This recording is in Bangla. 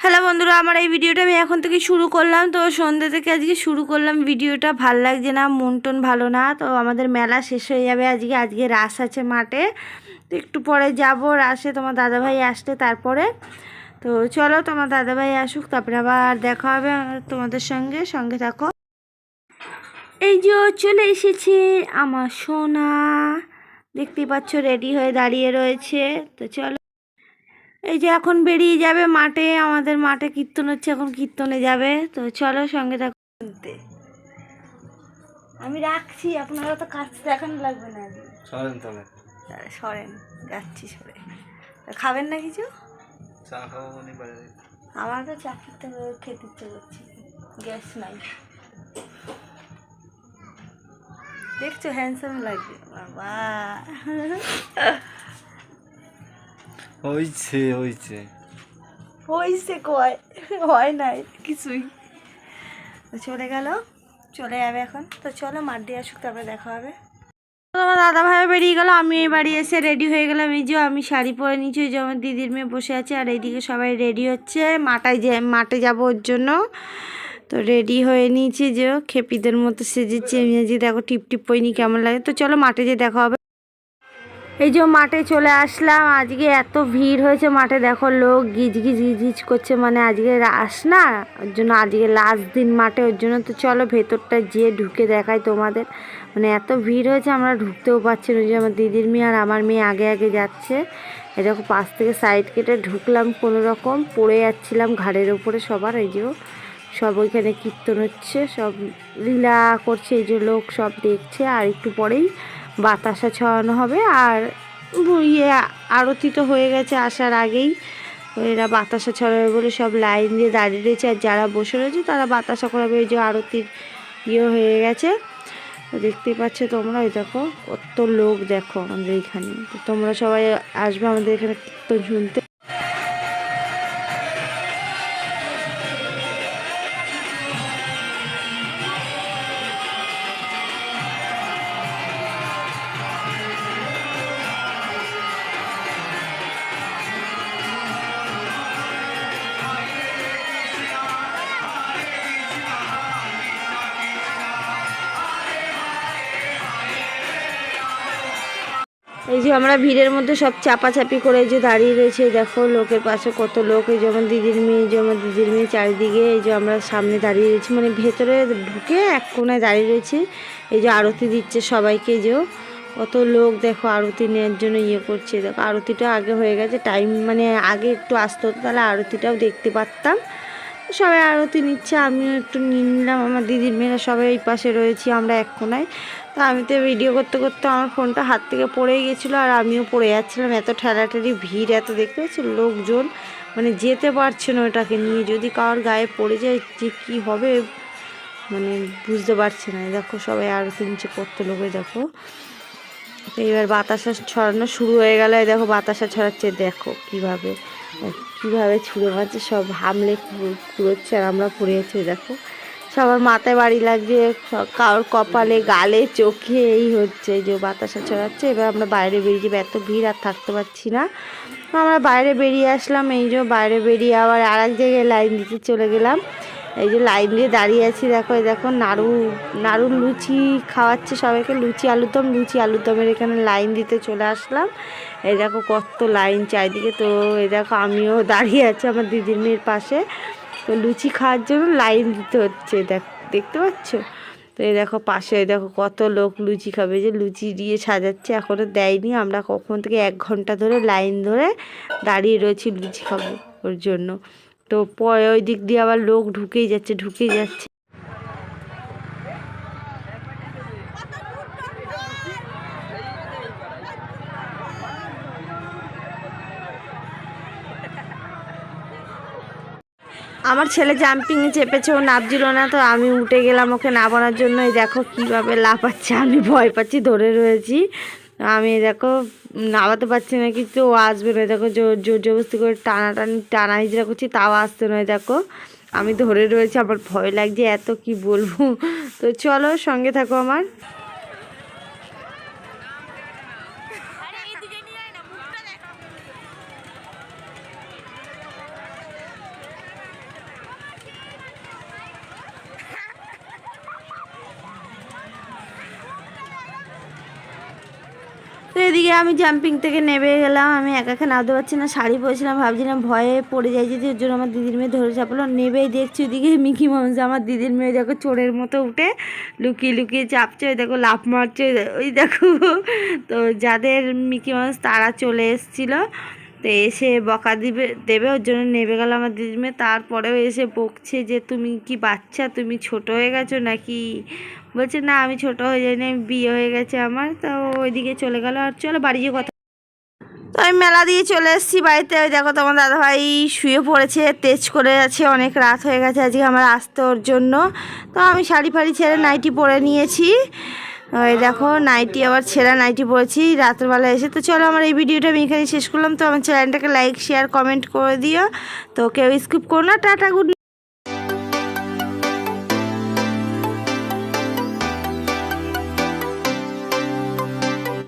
হ্যালো বন্ধুরা, আমার এই ভিডিওটা আমি এখন থেকে শুরু করলাম। তো সন্ধ্যে থেকে আজকে শুরু করলাম ভিডিওটা। ভালো লাগছে না, মন টন ভালো না, তো আমাদের মেলা শেষ হয়ে যাবে আজকে। আজকে রাস আছে মাঠে। তো একটু পরে যাব রাসে, তোমার দাদাভাই আসলে তারপরে। তো চলো, তোমার দাদাভাই আসুক, তারপরে আবার দেখা হবে তোমাদের সঙ্গে। সঙ্গে থাকো। এই যে চলে এসেছে, আমার সোনা। দেখতেই পাচ্ছ রেডি হয়ে দাঁড়িয়ে রয়েছে। তো চলো। এই যে এখন বেরিয়ে যাবে মাঠে আমাদের মাঠে কীর্তন হচ্ছে এখন কীর্তনে যাবে। তো চলো সঙ্গে থাকো। আমি রাখছি আপনারা তো কাজ দেখানো লাগবে না। চলেন তাহলে। তাহলে সরেন যাচ্ছি সরে। খাবেন না কিছু? চা খাব আমার তো চাকরিতে খেতে ইচ্ছে করছে। গ্যাস নাই। দেখছ হ্যান্ডসাম লাগবে। বাবা। হইছে হইছে। হয়েছে কয়, হয় নাই, কিছুই। চলে গেল, চলে যাবে এখন। তো চলো মাঠ দিয়ে আসুক, তারপরে দেখা হবে। তোমার দাদা ভাই বেরিয়ে গেল, আমি এই বাড়ি এসে রেডি হয়ে গেলাম। এই যে আমি শাড়ি পরে ওই যে আমার দিদির মেয়ে বসে আছে, আর এইদিকে সবাই রেডি হচ্ছে। মাটায় যে, মাঠে যাব ওর জন্য। তো রেডি হয়ে নিয়েছি, যে খেপিদের মতো সেজেছি। আমি যে দেখো টিপ টিপ পইনি কেমন লাগে। তো চলো, মাঠে যে দেখা হবে। এই যে মাঠে চলে আসলাম, আজকে এত ভিড় হয়েছে মাঠে। দেখো লোক গিজ গিজ গিজ করছে মানে আজকে রাস না? ওর জন্য আজকে লাস্ট দিন মাঠে, ওর জন্য তো চলো ভেতরটা যেয়ে ঢুকে দেখাই তোমাদের। মানে এত ভিড় হয়েছে, আমরা ঢুকতেও পারছি না। যে আমার দিদির মেয়ে আর আমার মেয়ে আগে আগে যাচ্ছে। এরকম পাশ থেকে সাইড কেটে ঢুকলাম কোনো রকম পড়ে যাচ্ছিলাম ঘাড়ের ওপরে সবার। এই যে সব ওইখানে কীর্তন হচ্ছে, সব লীলা করছে, এই যে লোক সব দেখছে, আর একটু পরেই বাতাসা ছড়ানো হবে আর ইয়ে আরতি তো হয়ে গেছে আসার আগেই। এরা বাতাসা ছড়াবে বলে সব লাইন দিয়ে দাঁড়িয়ে রয়েছে আর যারা বসে রয়েছে তারা বাতাসা করাবে। এই যে আরতির ইয়ে হয়ে গেছে। দেখতে পাচ্ছ তোমরা ওই দেখো, কত লোক দেখো আমাদের এখানে। তোমরা সবাই আসবে আমাদের এখানে কীর্তন শুনতে। আমরা ভিড়ের মধ্যে সব চাপাচাপি করে যে দাঁড়িয়ে রয়েছে দেখো, লোকের পাশে কত লোক, এই যে আমার দিদির মেয়ে যে আমার দিদির মেয়ে চারিদিকে, এই যে আমরা সামনে দাঁড়িয়ে রয়েছি মানে ভেতরে ঢুকে এক কোনায় দাঁড়িয়ে রয়েছি, এই যে আরতি দিচ্ছে সবাইকে যে কত লোক দেখো আরতি নেওয়ার জন্য ইয়ে করছে, দেখো, আরতিটা আগে হয়ে গেছে টাইম মানে আগে একটু আসতে, তাহলে আরতিটাও দেখতে পারতাম। সবাই আরতি নিচ্ছে, আমিও একটু নিয়ে নিলাম। আমার দিদির মেয়েরা সবাই এই পাশে রয়েছি, আমরা এক কোনায় তা আমি তো ভিডিও করতে করতে আমার ফোনটা হাত থেকে পড়েই গেছিল, আর আমিও পড়ে যাচ্ছিলাম। এত ঠেলাঠেলি ভিড়, এত দেখতে পাচ্ছি লোকজন। মানে যেতে পারছে না ওটাকে নিয়ে, যদি কারোর গায়ে পড়ে যায় যে কী হবে মানে বুঝতে পারছে না। দেখো সবাই আরতি নিচে কত লোকে দেখো। তো এবার বাতাসা ছড়ানো শুরু হয়ে গেল। দেখো বাতাসা ছড়াচ্ছে, দেখো কীভাবে। কীভাবে ছুঁড়ে মারছে, সব হামলে কুড়োচ্ছে আর আমরা পড়ে যাচ্ছি দেখো। সবার মাথায় বাড়ি লাগছে কারোর কপালে, গালে, চোখে, এই হচ্ছে যে বাতাসা ছড়াচ্ছে। এবার আমরা বাইরে বেরিয়ে যাব, এত ভিড় আর থাকতে পারছি না। আমরা বাইরে বেরিয়ে আসলাম, এই যে বাইরে বেরিয়ে আবার আর এক জায়গায় লাইন দিতে চলে গেলাম। এই যে লাইন দিয়ে দাঁড়িয়ে আছি, দেখো, এই দেখো, নাড়ু নাড়ু লুচি খাওয়াচ্ছে সবাইকে, লুচি আলুদম লুচি আলুদমের এখানে লাইন দিতে চলে আসলাম। এই দেখো, কত লাইন চারিদিকে, তো এই দেখো, আমিও দাঁড়িয়ে আছি আমার দিদির মেয়ের পাশে। তো লুচি খাওয়ার জন্য লাইন দিতে হচ্ছে, দেখ, দেখতে পাচ্ছ? তো এই দেখো, পাশে দেখো, কত লোক লুচি খাবে যে লুচি দিয়ে সাজাচ্ছে এখনও দেয়নি। আমরা কখন থেকে এক ঘণ্টা ধরে লাইন ধরে দাঁড়িয়ে রয়েছি লুচি খাব ওর জন্য। তো পরে ওই দিক দিয়ে আবার লোক ঢুকেই যাচ্ছে ঢুকেই যাচ্ছে। আমার ছেলে জাম্পিংয়ে চেপেছে, ও নাবছিল না, তো আমি উঠে গেলাম ওকে নামানোর জন্য এই দেখো কীভাবে লাফাচ্ছে, আমি ভয় পাচ্ছি, ধরে রয়েছি। আমি দেখো নামাতে পারছি না কিন্তু ও আসবে না। দেখো জোর জোর জবস্তি করে টানা টানি টানা হিজরা করছি, তাও আসতে নয় দেখো। আমি ধরে রয়েছি, আবার ভয় লাগছে, এত কি বলব? তো চলো সঙ্গে থাকো আমার। তো এদিকে আমি জাম্পিং থেকে নেমে গেলাম, আমি একা একা নামতে পারছি না, শাড়ি পরেছিলাম ভাবছিলাম ভয়ে পড়ে যাই ওর জন্য আমার দিদির মেয়ে ধরে চাপলো। নেবেই দেখছি ওদিকে মিকি মাউস আমার দিদির মেয়ে দেখো চোরের মতো উঠে লুকিয়ে লুকিয়ে চাপছে, ওই দেখো লাফ মারছে, ওই দেখো। তো যাদের মিকি মাউস তারা চলে এসেছিল। তো এসে বকা দিবে, দেবে, ওর জন্য নেবে গেল আমার দিদির মেয়ে তারপরেও এসে বকছে যে, তুমি কি বাচ্চা? তুমি ছোট হয়ে গেছো নাকি? বলছে, না, আমি ছোট হয়ে যাইনি, আমি বিয়ে হয়ে গেছে আমার। তো ওইদিকে চলে গেল। আর চলো, বাড়ি গিয়ে কথা তো আমি মেলা দিয়ে চলে এসেছি বাড়িতে। ওই দেখো, তোমার দাদাভাই শুয়ে পড়েছে, তেজ করে আছে, অনেক রাত হয়ে গেছে আজকে আমার আসতে ওর জন্য। তো আমি শাড়ি ফাড়ি ছেড়ে নাইটি পরে নিয়েছি। ওই দেখো, নাইটি, আবার ছেঁড়া নাইটি পড়েছি রাত্রবেলা এসে। তো চলো, আমার এই ভিডিওটা আমি এখানে শেষ করলাম। তো আমার চ্যানেলটাকে লাইক শেয়ার কমেন্ট করে দিও। তো কেউ স্কিপ করো না। Tata good